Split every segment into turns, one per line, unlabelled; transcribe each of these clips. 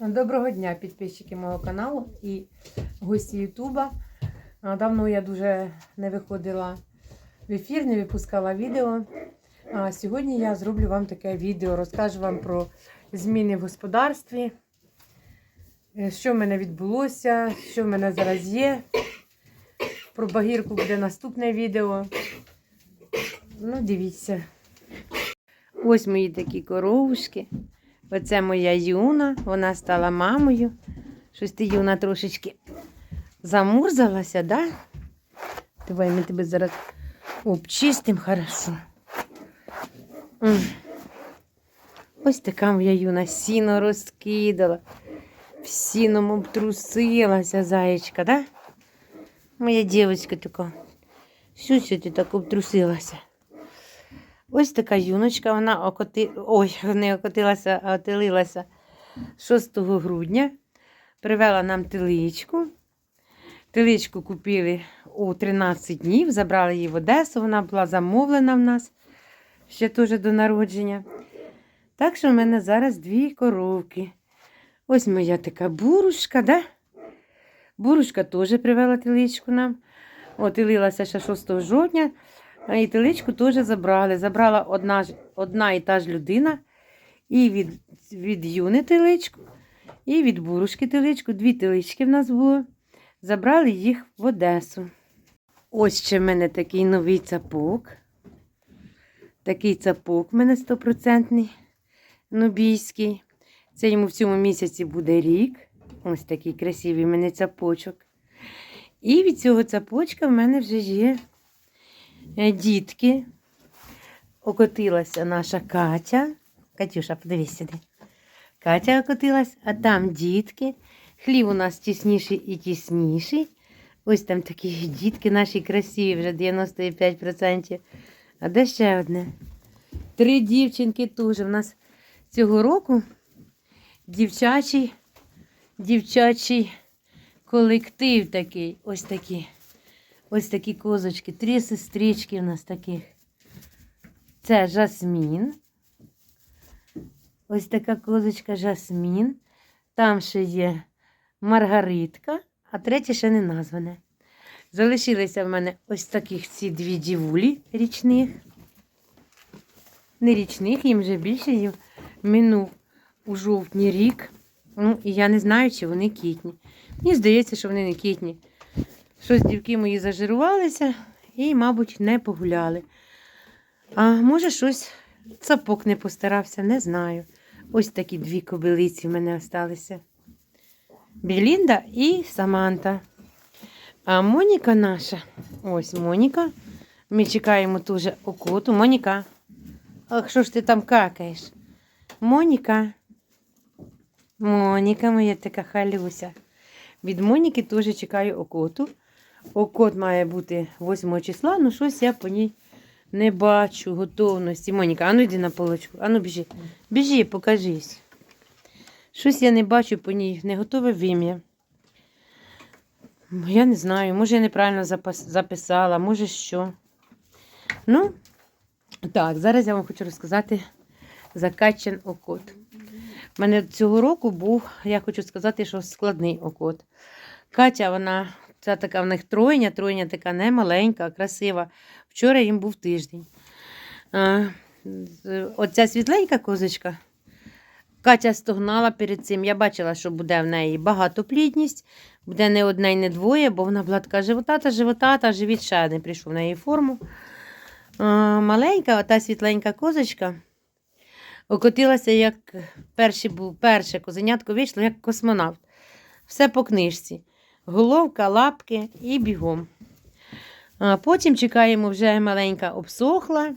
Доброго дня, підписчики мого каналу і гості Ютуба. Давно я дуже не виходила в ефір, не випускала відео. А сьогодні я зроблю вам таке відео, розкажу вам про зміни в господарстві, е, що в мене відбулося, що в мене зараз є. Про багірку буде наступне відео. Ну, дивіться. Ось мої такі коровушки. Оце моя юна, вона стала мамою. Щось ти юна трошечки замурзалася, да? Давай ми тебе зараз обчистимо хорошо. Ось така моя юна сіно розкидала. В сіном обтрусилася заєчка, да? Моя дівчинка така. Всю ти так обтрусилася. Ось така юночка, вона окоти... Ой, не окотилася, а отелилася 6 грудня. Привела нам теличку. Теличку купили у 13 днів, забрали її в Одесу, вона була замовлена в нас ще теж до народження. Так що в мене зараз дві коровки. Ось моя така бурушка, да? Бурушка теж привела теличку нам. Отелилася ще 6 жовтня. А і теличку теж забрали. Забрала одна одна і та ж людина. І від, від юни теличку, і від бурушки теличку. Дві телички в нас було. Забрали їх в Одесу. Ось ще в мене такий новий цапок. Такий цапок в мене стопроцентний нубійський. Це йому в цьому місяці буде рік. Ось такий красивий в мене цапочок. І від цього цапочка в мене вже є дітки. Окотилася наша Катя. Катюша, подивись сюди. Катя окотилась, а там дітки. Хлів у нас тісніший і тісніший. Ось там такі дітки наші красиві, вже 95%. А де ще одне? Три дівчинки теж. У нас цього року дівчачий, дівчачий колектив такий. Ось такі. Ось такі козочки. Три сестрички у нас таких. Це жасмін. Ось така козочка жасмін. Там ще є маргаритка, а третє ще не назване. Залишилися в мене ось таких ці дві дівулі річних. Не річних, їм вже більше їм минув у жовтні рік. Ну, і я не знаю, чи вони кітні. Мені здається, що вони не кітні. Щось дівки мої зажирувалися і, мабуть, не погуляли. А може, щось цапок не постарався, не знаю. Ось такі дві кобилиці в мене залишилися. Білінда і Саманта. А Моніка наша, ось Моніка. Ми чекаємо теж окоту. Моніка. Ах, що ж ти там какаєш? Моніка. Моніка моя така халюся. Від Моніки теж чекаю окоту. Окот має бути 8 числа, ну щось я по ній не бачу готовності. Моніка, ану йди на полочку, ану біжи. Біжи, покажись. Щось я не бачу по ній, не готове вим'я. Я не знаю, може я неправильно записала, може що. Ну, так, зараз я вам хочу розказати за Катчин окот. У мене цього року був, я хочу сказати, що складний окот. Катя, вона, це така в них тройня, тройня така не маленька, красива. Вчора їм був тиждень. Оця світленька козочка. Катя стогнала перед цим. Я бачила, що буде в неї багатоплідність, буде не одне і не двоє, бо вона була така животата, животата, живіт ще не прийшов в неї форму. Маленька, ота світленька козочка окотилася, як був, перше козенятко вийшло, як космонавт. Все по книжці. Головка, лапки і бігом. Потім чекаємо, вже маленька обсохла.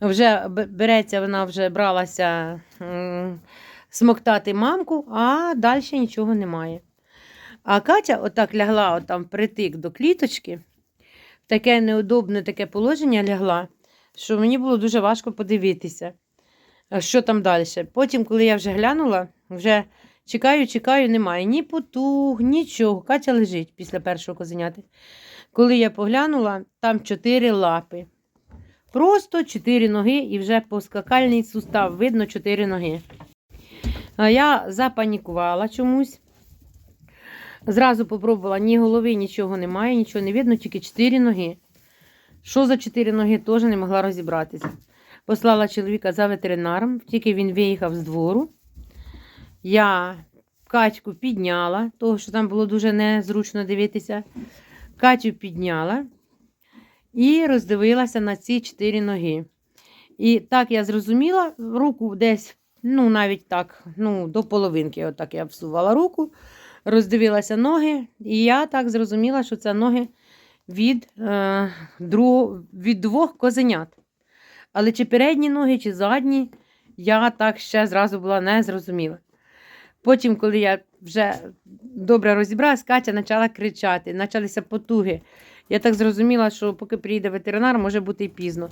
Вже береться, вона вже бралася смоктати мамку, а далі нічого немає. А Катя отак лягла отам притик до кліточки, в таке неудобне таке положення лягла, що мені було дуже важко подивитися, що там далі. Потім, коли я вже глянула, вже чекаю, чекаю, немає ні потуг, нічого. Катя лежить після першого козеняти. Коли я поглянула, там чотири лапи. Просто чотири ноги і вже поскакальний сустав. Видно чотири ноги. А я запанікувала чомусь. Зразу попробувала ні голови, нічого немає, нічого не видно, тільки чотири ноги. Що за чотири ноги, теж не могла розібратися. Послала чоловіка за ветеринаром, тільки він виїхав з двору. Я Катьку підняла, того, що там було дуже незручно дивитися. Катю підняла і роздивилася на ці чотири ноги. І так я зрозуміла, руку десь, ну навіть так, ну, до половинки, отак я всувала руку, роздивилася ноги, і я так зрозуміла, що це ноги від, е, друг, від двох козенят. Але чи передні ноги, чи задні, я так ще зразу була не зрозуміла. Потім, коли я вже добре розібралась, Катя почала кричати, почалися потуги. Я так зрозуміла, що поки приїде ветеринар, може бути і пізно.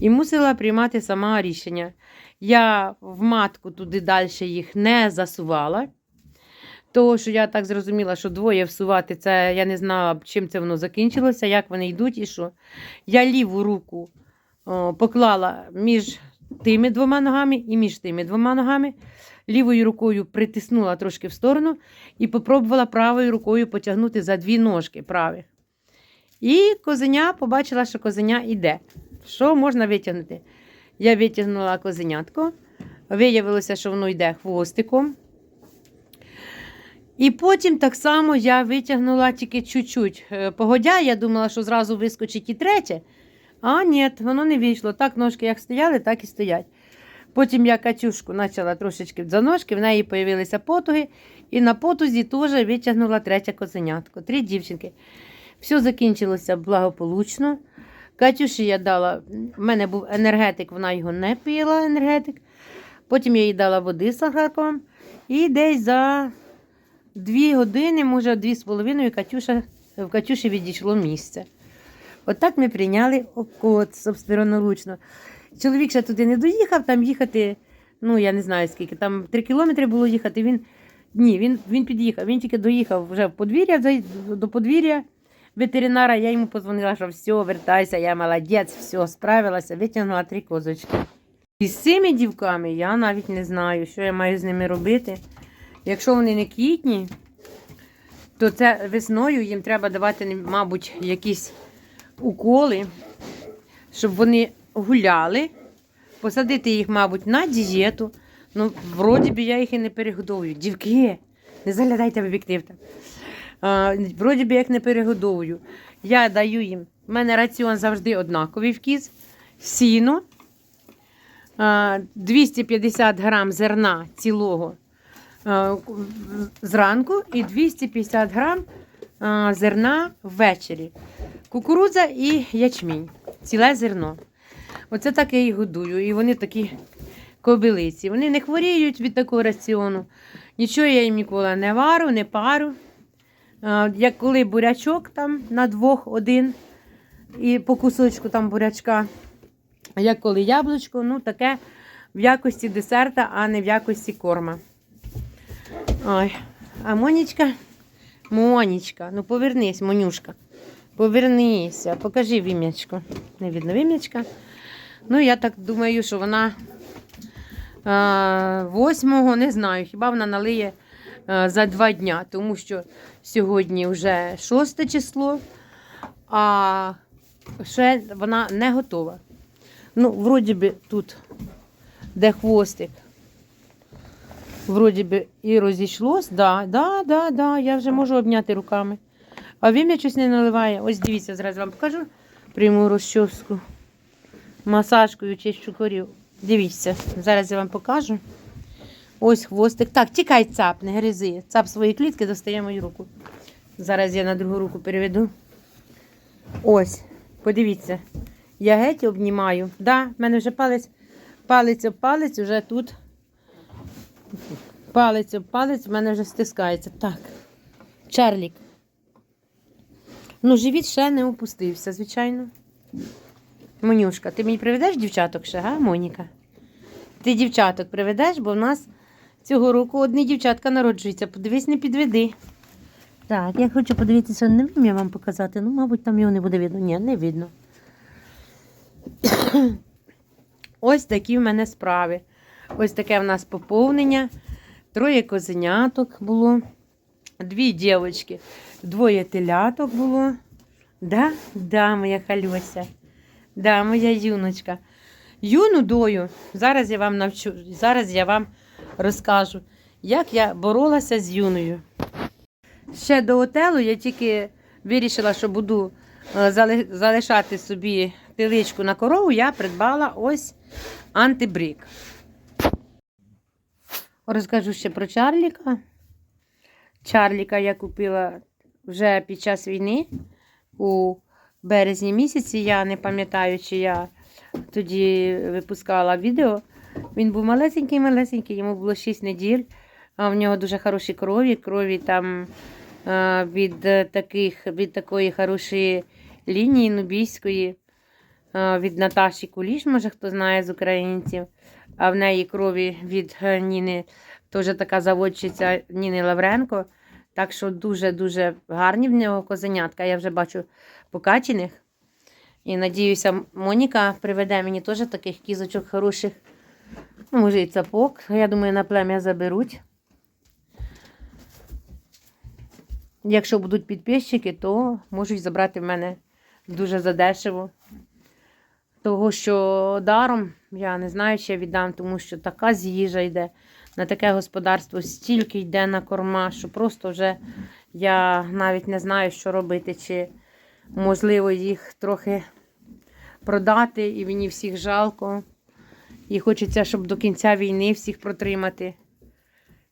І мусила приймати сама рішення. Я в матку туди далі їх не засувала. Того, що я так зрозуміла, що двоє всувати, це я не знала, чим це воно закінчилося, як вони йдуть і що. Я ліву руку поклала між тими двома ногами і між тими двома ногами. Лівою рукою притиснула трошки в сторону і попробувала правою рукою потягнути за дві ножки правих. І козеня побачила, що козеня йде. Що можна витягнути? Я витягнула козенятко. Виявилося, що воно йде хвостиком. І потім так само я витягнула тільки чуть-чуть. Е, Погодя, я думала, що зразу вискочить і третє. А ні, воно не вийшло. Так ножки як стояли, так і стоять. Потім я Катюшку почала трошечки за ножки, в неї з'явилися потуги, і на потузі теж витягнула третє козенятко. Три дівчинки. Все закінчилося благополучно. Катюші я дала, в мене був енергетик, вона його не пила, енергетик. Потім я їй дала води з сахарком. І десь за дві години, може, дві з половиною, Катюша, в Катюші відійшло місце. Отак ми прийняли окот собственноручно. Чоловік ще туди не доїхав, там їхати, ну я не знаю скільки, там три кілометри було їхати. Він ні, він, він під'їхав. Він тільки доїхав вже в подвір'я, до подвір'я ветеринара. Я йому подзвонила, що все, вертайся, я молодець, все, справилася, витягнула три козочки. І з цими дівками я навіть не знаю, що я маю з ними робити. Якщо вони не квітні, то це весною їм треба давати, мабуть, якісь уколи, щоб вони гуляли, посадити їх, мабуть, на дієту. Ну, вроді би я їх і не перегодовую. Дівки, не заглядайте в об'єктив. А, вроді би я їх не перегодовую. Я даю їм. У мене раціон завжди однаковий в кіз. Сіно. 250 грам зерна цілого зранку і 250 грам зерна ввечері. Кукурудза і ячмінь. Ціле зерно. Оце так я їх годую. І вони такі кобилиці. Вони не хворіють від такого раціону. Нічого я їм ніколи не вару, не пару. Як коли бурячок там на двох один, і по кусочку там бурячка. Як коли яблучко, ну таке в якості десерта, а не в якості корма. Ой, а Монічка, Монічка, ну повернись, Монюшка. Повернися, покажи вім'ячко. Не видно вім'ячка. Ну, я так думаю, що вона а, восьмого, не знаю, хіба вона налиє за два дня, тому що сьогодні вже шосте число, а ще вона не готова. Ну, вроді би тут, де хвостик, вроді би і розійшлось. Да, да, да, да, я вже можу обняти руками. А він щось не наливає. Ось дивіться, зразу вам покажу. Прийму розчоску. Масажкою чищу корів. Дивіться, зараз я вам покажу. Ось хвостик. Так, тікай цап, не гризи. Цап свої клітки достає мою руку. Зараз я на другу руку переведу. Ось, подивіться. Я геть обнімаю. Да, в мене вже палець, палець об палець вже тут. Палець об палець в мене вже стискається. Так. Чарлік. Ну, живіт ще не опустився, звичайно. Монюшка, ти мені приведеш дівчаток ще, га, Моніка? Ти дівчаток приведеш, бо в нас цього року одні дівчатка народжуються. Подивись, не підведи. Так, я хочу подивитися, не вмію вам показати. Ну, мабуть, там його не буде видно. Ні, не видно. Ось такі в мене справи. Ось таке в нас поповнення. троє козеняток було, дві дівчатки, двоє теляток було. Да, да, моя халюся. Да, моя юночка. Юну дою, зараз я вам навчу, зараз я вам розкажу, як я боролася з юною. Ще до отелу я тільки вирішила, що буду е, залишати собі теличку на корову, я придбала ось антибрік. Розкажу ще про Чарліка. Чарліка я купила вже під час війни у березні місяці. Я не пам'ятаю, чи я тоді випускала відео. Він був малесенький-малесенький, йому було 6 неділь. А в нього дуже хороші крові. Крові там е, від, таких, від такої хорошої лінії нубійської, е, від Наташі Куліш, може хто знає з українців. А в неї крові від е, Ніни, теж така заводчиця Ніни Лавренко. Так що дуже-дуже гарні в нього козенятка. Я вже бачу покачених. І надіюся, Моніка приведе мені теж таких кізочок хороших. Ну, може, і цапок. Я думаю, на плем'я заберуть. Якщо будуть підписчики, то можуть забрати в мене дуже задешево. Того, що даром, я не знаю, чи я віддам, тому що така з'їжа йде на таке господарство, стільки йде на корма, що просто вже я навіть не знаю, що робити, чи можливо їх трохи продати, і мені всіх жалко. І хочеться, щоб до кінця війни всіх протримати.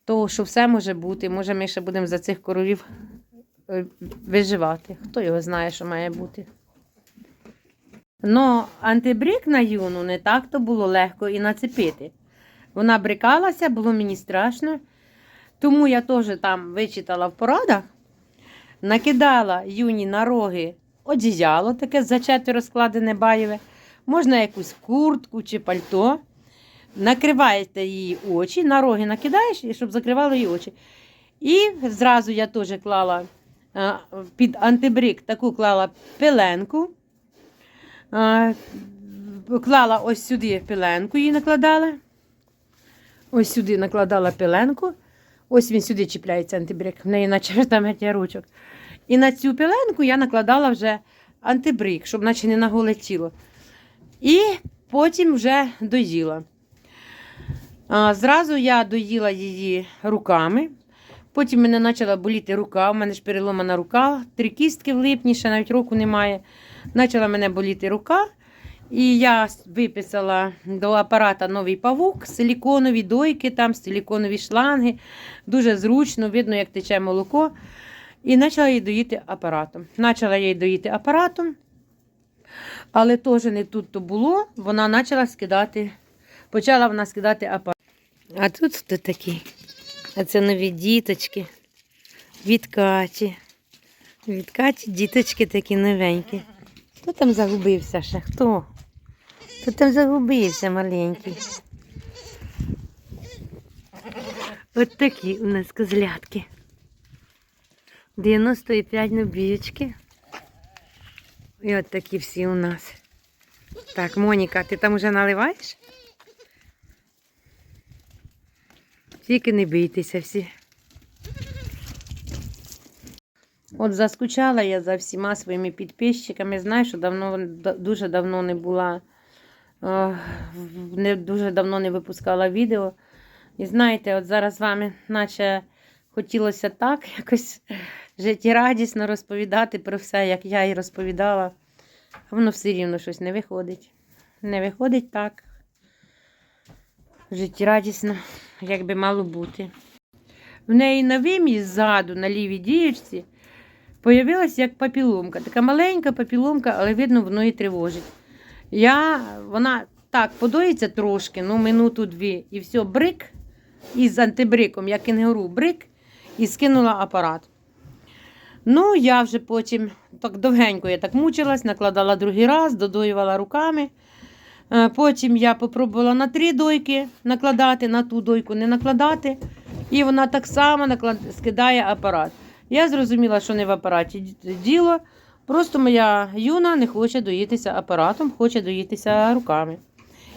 Того, що все може бути. Може, ми ще будемо за цих коровів е, виживати. Хто його знає, що має бути. Но антибрік на юну не так то було легко і нацепити. Вона брикалася, було мені страшно. Тому я теж там вичитала в порадах, накидала юні на роги одіяло, таке за четверо складене баєве, можна якусь куртку чи пальто. Накриваєте її очі, на роги накидаєш, щоб закривало її очі. І зразу я теж клала під антибрик таку клала пеленку. Клала ось сюди пеленку її накладала. Ось сюди накладала пеленку. Ось він сюди чіпляється антибрик, в неї наче там ручок. І на цю пеленку я накладала вже антибрик, щоб наче не на голе тіло. І потім вже доїла. А, зразу я доїла її руками. Потім мене почала боліти рука. У мене ж переломана рука, три кістки в липні, ще навіть року немає. Почала мене боліти рука. І я виписала до апарата новий павук, силіконові дойки, там, силіконові шланги. Дуже зручно, видно, як тече молоко. І почала її доїти апаратом. Почала я її доїти апаратом, але теж не тут то було. Вона почала скидати, почала вона скидати апарат. А тут хто такий? А це нові діточки від Каті. Від Каті діточки такі новенькі. Хто там загубився ще? Хто? Хто там загубився маленький? От такі у нас козлятки. 95 нубієчки. І от такі всі у нас. Так, Моніка, ти там вже наливаєш? Тільки не бійтеся всі. От заскучала я за всіма своїми підписчиками. Знаю, що давно дуже давно не була, не дуже давно не випускала відео. І знаєте, от зараз з вами, наче хотілося так якось життєрадісно розповідати про все, як я і розповідала. А воно все рівно щось не виходить. Не виходить так. Життєрадісно, як би мало бути. В неї на вимі ззаду, на лівій дієчці, появилася як папіломка. Така маленька папіломка, але видно, воно її тривожить. Я, вона так подоїться трошки, ну минуту-дві, і все, брик із антибриком, як кенгуру, брик, і скинула апарат. Ну, я вже потім так довгенько я так мучилась, накладала другий раз, додоювала руками. Е, Потім я попробувала на три дойки накладати, на ту дойку не накладати. І вона так само наклад... скидає апарат. Я зрозуміла, що не в апараті діло. Просто моя юна не хоче доїтися апаратом, хоче доїтися руками.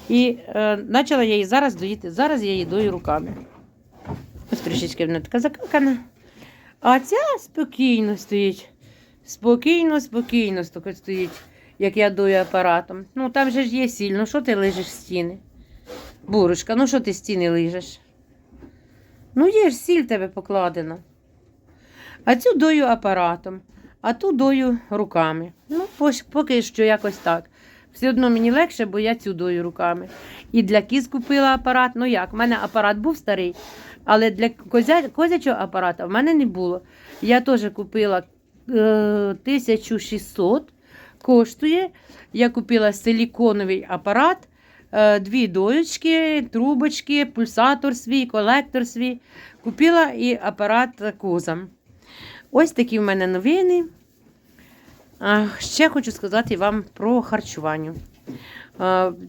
І е, почала я її зараз доїти. Зараз я її дою руками. Ось трішечки вона така закакана. А ця спокійно стоїть. Спокійно, спокійно стоїть, як я дую апаратом. Ну там же ж є сіль, що ти лижеш стіни? Бурочка, ну що ти стіни лижеш? Ну є ж сіль тебе покладена. А цю дою апаратом, а ту дою руками. Ну, поки що якось так. Все одно мені легше, бо я цю дою руками. І для кіз купила апарат. Ну як, в мене апарат був старий, але для козя... козячого апарата в мене не було. Я теж купила е, 1600 коштує. Я купила силіконовий апарат, е, дві доєчки, трубочки, пульсатор свій, колектор свій. Купила і апарат козам. Ось такі в мене новини. Ще хочу сказати вам про харчування.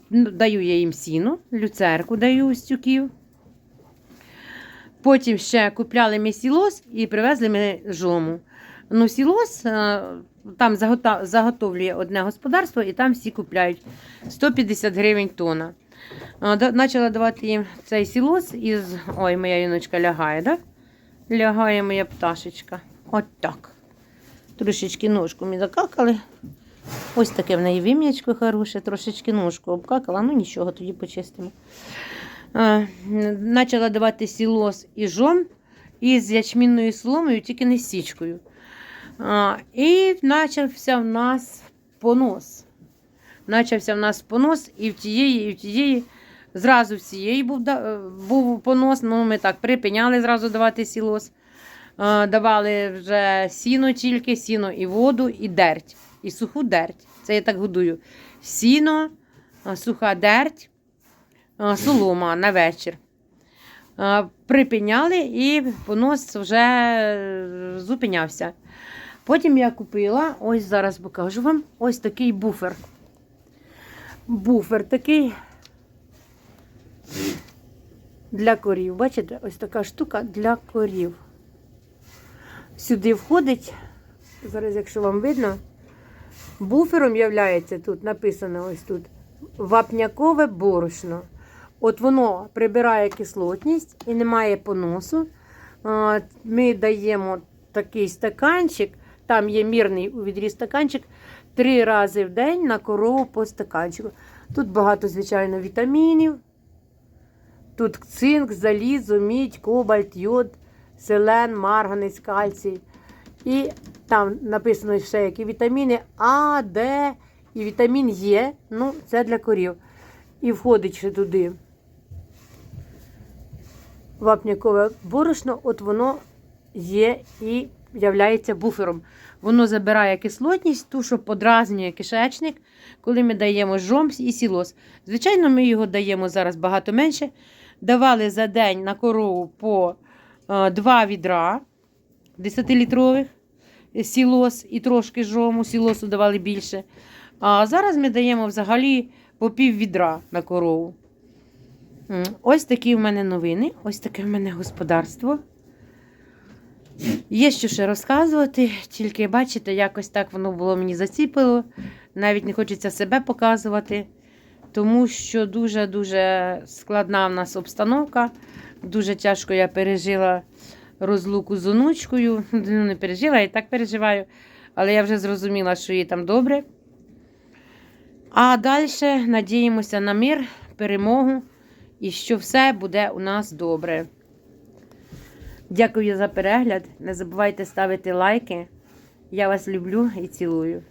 Ну, Даю я їм сіно, люцерку даю з тюків. Потім ще купляли ми сілос і привезли ми жому. Ну, сілос там заготовлює одне господарство, і там всі купляють 150 гривень тонна. А, да- Почала давати їм цей сілос із. Ой, моя юночка лягає, да? Лягає моя пташечка. От так. Трошечки ножку ми закакали. Ось таке в неї вим'ячко хороше, трошечки ножку обкакала, ну нічого, тоді почистимо. А, Почала давати сілос і жом із ячмінною соломою, тільки не січкою. А, і почався в нас понос. Почався в нас понос і в тієї, і в тієї. Зразу в цієї був, був понос, ну ми так припиняли зразу давати сілос. Е, давали вже сіно тільки, сіно і воду, і дерть, і суху дерть. Це я так годую. Сіно, е, суха дерть, е, солома на вечір. Припиняли і понос вже зупинявся. Потім я купила, ось зараз покажу вам, ось такий буфер. Буфер такий для корів. Бачите, ось така штука для корів сюди входить, зараз, якщо вам видно, буфером являється тут, написано ось тут, вапнякове борошно. От воно прибирає кислотність і немає поносу. Ми даємо такий стаканчик, там є мірний у відрі стаканчик, три рази в день на корову по стаканчику. Тут багато, звичайно, вітамінів. Тут цинк, залізо, мідь, кобальт, йод, селен, марганець, кальцій. І там написано ще які вітаміни А, Д і вітамін Е. Ну, це для корів. І входить ще туди вапнякове борошно, от воно є і являється буфером. Воно забирає кислотність, ту, що подразнює кишечник, коли ми даємо жом і сілос. Звичайно, ми його даємо зараз багато менше. Давали за день на корову по два відра 10-літрових сілос і трошки жому, сілосу давали більше. А зараз ми даємо взагалі по пів відра на корову. Ось такі в мене новини, ось таке в мене господарство. Є що ще розказувати, тільки бачите, якось так воно було мені заціпило. Навіть не хочеться себе показувати, тому що дуже-дуже складна в нас обстановка. Дуже тяжко я пережила розлуку з онучкою. Ну, не пережила, я і так переживаю. Але я вже зрозуміла, що їй там добре. А далі надіємося на мир, перемогу і що все буде у нас добре. Дякую за перегляд. Не забувайте ставити лайки. Я вас люблю і цілую.